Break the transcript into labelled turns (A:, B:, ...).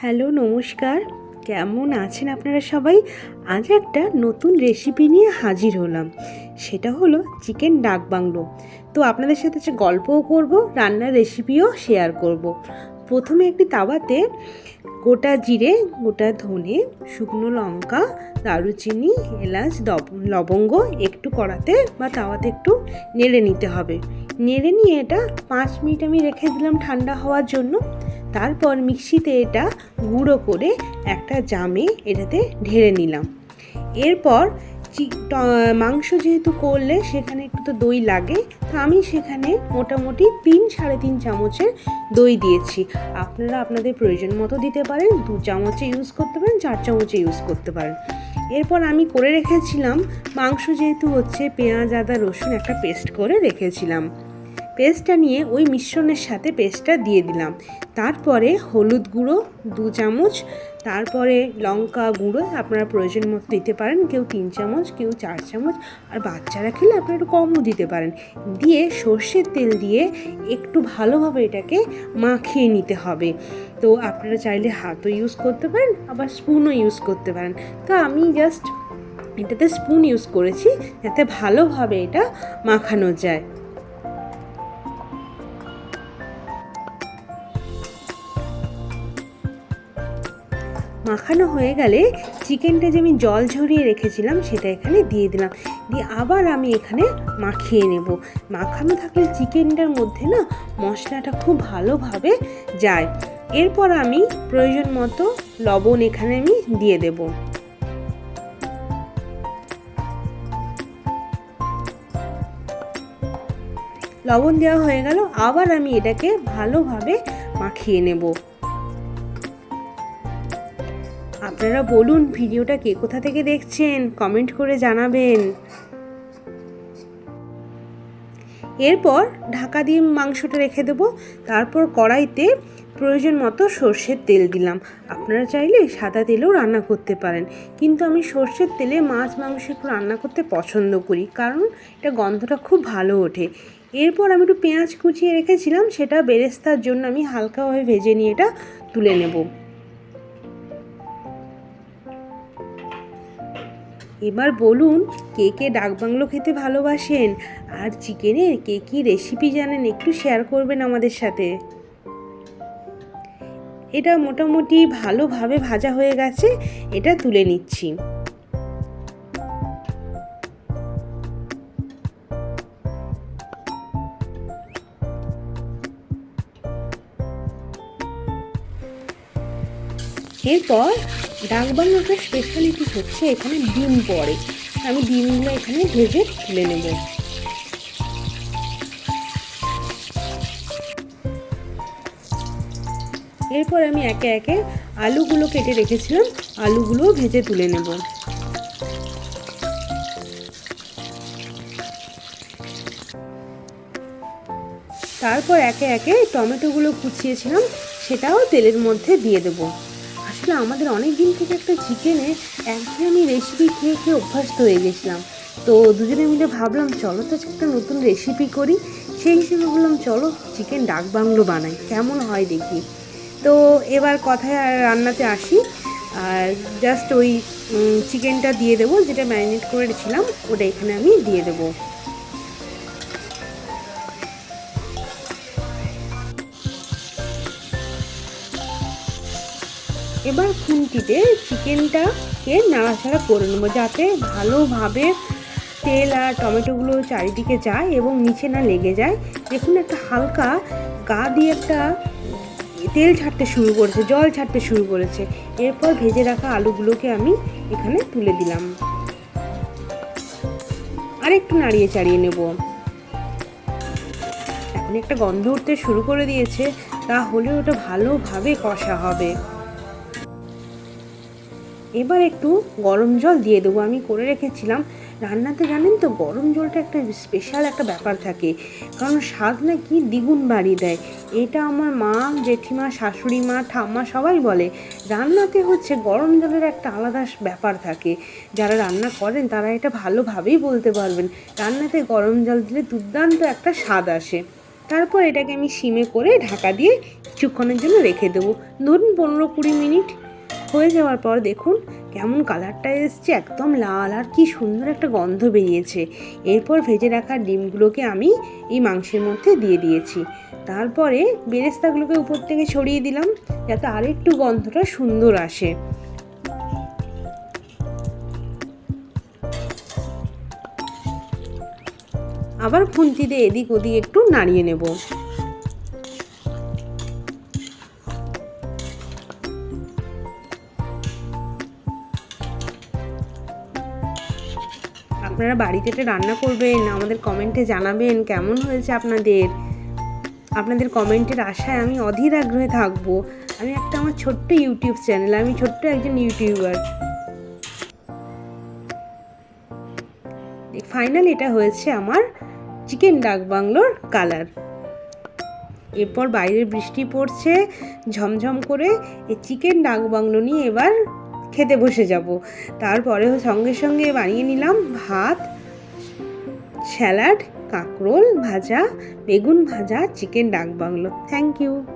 A: Hello, নমস্কার। কেমন আছেন আপনারা সবাই? আজ একটা নতুন রেসিপি নিয়ে হাজির হলাম। সেটা হলো চিকেন ডাক বাংলো। তো আপনাদের সাথে যে গল্পও করব, রান্নার রেসিপিও শেয়ার করব। প্রথমে একটি তাওয়াতে গোটা জিরে, গোটা ধনে, শুকনো লঙ্কা, দারুচিনি, এলাচ লব- লবঙ্গ একটু কড়াতে বা তাওয়াতে একটু নেড়ে নিতে হবে। নেড়ে নিয়ে এটা পাঁচ মিনিট আমি রেখে দিলাম ঠান্ডা হওয়ার জন্য। তারপর মিক্সিতে এটা গুঁড়ো করে একটা জামে এটাতে ঢেলে নিলাম। এরপর মাংস যেহেতু করলে সেখানে একটু তো দই লাগে, তো আমি সেখানে মোটামুটি তিন সাড়ে তিন চামচের দই দিয়েছি। আপনারা আপনাদের প্রয়োজন মতো দিতে পারেন, দু চামচে ইউজ করতে পারেন, চার চামচে ইউজ করতে পারেন। এরপর আমি করে রেখেছিলাম মাংস যেহেতু হচ্ছে পেঁয়াজ, আদা, রসুন একটা পেস্ট করে রেখেছিলাম। পেস্টটা নিয়ে ওই মিশ্রণের সাথে পেস্টটা দিয়ে দিলাম। তারপরে হলুদ গুঁড়ো, দু চামচ। তারপরে লঙ্কা গুঁড়ো, আপনারা প্রয়োজন মতো দিতে পারেন। কেউ তিন চামচ, কেউ চার চামচ। আর বাচ্চারা খেলে আপনারা একটু কমও দিতে পারেন। দিয়ে সর্ষের তেল দিয়ে একটু ভালোভাবে এটাকে মাখিয়ে নিতে হবে। তো আপনারা চাইলে হাতও ইউজ করতে পারেন, আবার স্পুনও ইউজ করতে পারেন। তো আমি জাস্ট এটাতে স্পুন ইউজ করেছি, যাতে ভালোভাবে এটা মাখানো যায়। মাখানো হয়ে গেলে চিকেনটা যে আমি জল ঝরিয়ে রেখেছিলাম সেটা এখানে দিয়ে দিলাম। দিয়ে আবার আমি এখানে মাখিয়ে নেব। মাখানো থাকলে চিকেনটার মধ্যে না মশলাটা খুব ভালোভাবে যায়। এরপর আমি প্রয়োজন মতো লবণ এখানে আমি দিয়ে দেবো। লবণ দেওয়া হয়ে গেল। আবার আমি এটাকে ভালোভাবে মাখিয়ে নেব। আপনারা বলুন ভিডিওটা কে কোথা থেকে দেখছেন? কমেন্ট করে জানাবেন। এরপর ঢাকা দিয়ে মাংসটা রেখে দেবো। তারপর কড়াইতে প্রয়োজন মতো সর্ষের তেল দিলাম। আপনারা চাইলে সাদা তেলেও রান্না করতে পারেন। কিন্তু আমি সর্ষের তেলে মাছ মাংস একটু রান্না করতে পছন্দ করি, কারণ এটা গন্ধটা খুব ভালো ওঠে। এরপর আমি একটু পেঁয়াজ কুচিয়ে রেখেছিলাম, সেটা বেরেস্তার জন্য আমি হালকাভাবে ভেজে নিয়ে এটা তুলে নেব। এবার বলুন, কে কে ডাকবাংলো খেতে ভালোবাসেন? আর চিকেনের কে কী রেসিপি জানেন একটু শেয়ার করবেন আমাদের সাথে। এটা মোটামুটি ভালোভাবে ভাজা হয়ে গেছে, এটা তুলে নিচ্ছি। এরপর ডাক ডাকবাংলোটার স্পেশালিটি হচ্ছে এখানে ডিম পড়ে আমি ডিমগুলো এখানে ভেজে তুলে নেব। এরপর আমি একে একে আলুগুলো কেটে রেখেছিলাম, আলুগুলোও ভেজে তুলে নেব। তারপর একে একে টমেটোগুলো কুচিয়েছিলাম, সেটাও তেলের মধ্যে দিয়ে দেবো। আসলে আমাদের অনেক দিন থেকে একটা চিকেনের একঘেয়েমি রেসিপি খেয়ে খেয়ে অভ্যস্ত হয়ে গেছিলাম। তো দুজনে মিলে ভাবলাম, চলো তো একটা নতুন রেসিপি করি। সেই হিসেবে বললাম, চলো চিকেন ডাক বাংলো বানাই, কেমন হয় দেখি। তো এবার কথায় রান্নাতে আসি। আর জাস্ট ওই চিকেনটা দিয়ে দেবো, যেটা ম্যারিনেট করেছিলাম, ওটা এখানে আমি দিয়ে দেবো। এবার খুন্তিতে চিকেনটাকে নাড়াচাড়া করে নেব যাতে ভালোভাবে তেল আর টমেটোগুলো চারিদিকে যায় এবং নিচে না লেগে যায়। দেখুন একটা হালকা গা দিয়ে একটা তেল ছাড়তে শুরু করেছে, জল ছাড়তে শুরু করেছে। এরপর ভেজে রাখা আলুগুলোকে আমি এখানে তুলে দিলাম। আর একটু নাড়িয়ে চাড়িয়ে নেব। এখন একটা গন্ধ উঠতে শুরু করে দিয়েছে, তাহলে ওটা ভালোভাবে কষা হবে। এবার একটু গরম জল দিয়ে দেবো। আমি করে রেখেছিলাম। রান্নাতে জানেন তো, গরম জলটা একটা স্পেশাল একটা ব্যাপার থাকে। কারণ স্বাদ নাকি দ্বিগুণ বাড়িয়ে দেয়। এটা আমার মা, জেঠিমা, শাশুড়ি মা, ঠাম্মা সবাই বলে। রান্নাতে হচ্ছে গরম জলের একটা আলাদা ব্যাপার থাকে। যারা রান্না করেন, তারা এটা ভালোভাবেই বলতে পারবেন। রান্নাতে গরম জল দিলে দুর্দান্ত একটা স্বাদ আসে। তারপর এটাকে আমি সিমে করে ঢাকা দিয়ে কিছুক্ষণের জন্য রেখে দেবো। ধরুন পনেরো কুড়ি মিনিট হয়ে যাওয়ার পর দেখুন কেমন কালারটা এসছে, একদম লাল আর কি সুন্দর একটা গন্ধ বেরিয়েছে। এরপর ভেজে রাখা ডিমগুলোকে আমি এই মাংসের মধ্যে দিয়ে দিয়েছি। তারপরে বেরেস্তাগুলোকে উপর থেকে ছড়িয়ে দিলাম যাতে আরেকটু গন্ধটা সুন্দর আসে। আবার খুন্তি দিয়ে এদিক ওদিক একটু নাড়িয়ে নেব। আপনারা বাড়িতে এটা রান্না করবেন, আমাদের কমেন্টে জানাবেন কেমন হয়েছে আপনাদের। আপনাদের কমেন্টের আশায় আমি অধীর আগ্রহে থাকব। আমি একটা আমার ছোট্ট ইউটিউব চ্যানেল, আমি ছোট্ট একজন ইউটিউবার। ফাইনাল এটা হয়েছে আমার চিকেন ডাক বাংলোর কালার। এরপর বাইরে বৃষ্টি পড়ছে, ঝমঝম করে এই চিকেন ডাক বাংলো নিয়ে এবার খেতে বসে যাব। তারপরে সঙ্গে সঙ্গে বানিয়ে নিলাম ভাত, স্যালাড, কাঁকরোল ভাজা, বেগুন ভাজা, চিকেন ডাক বাংলো। Thank you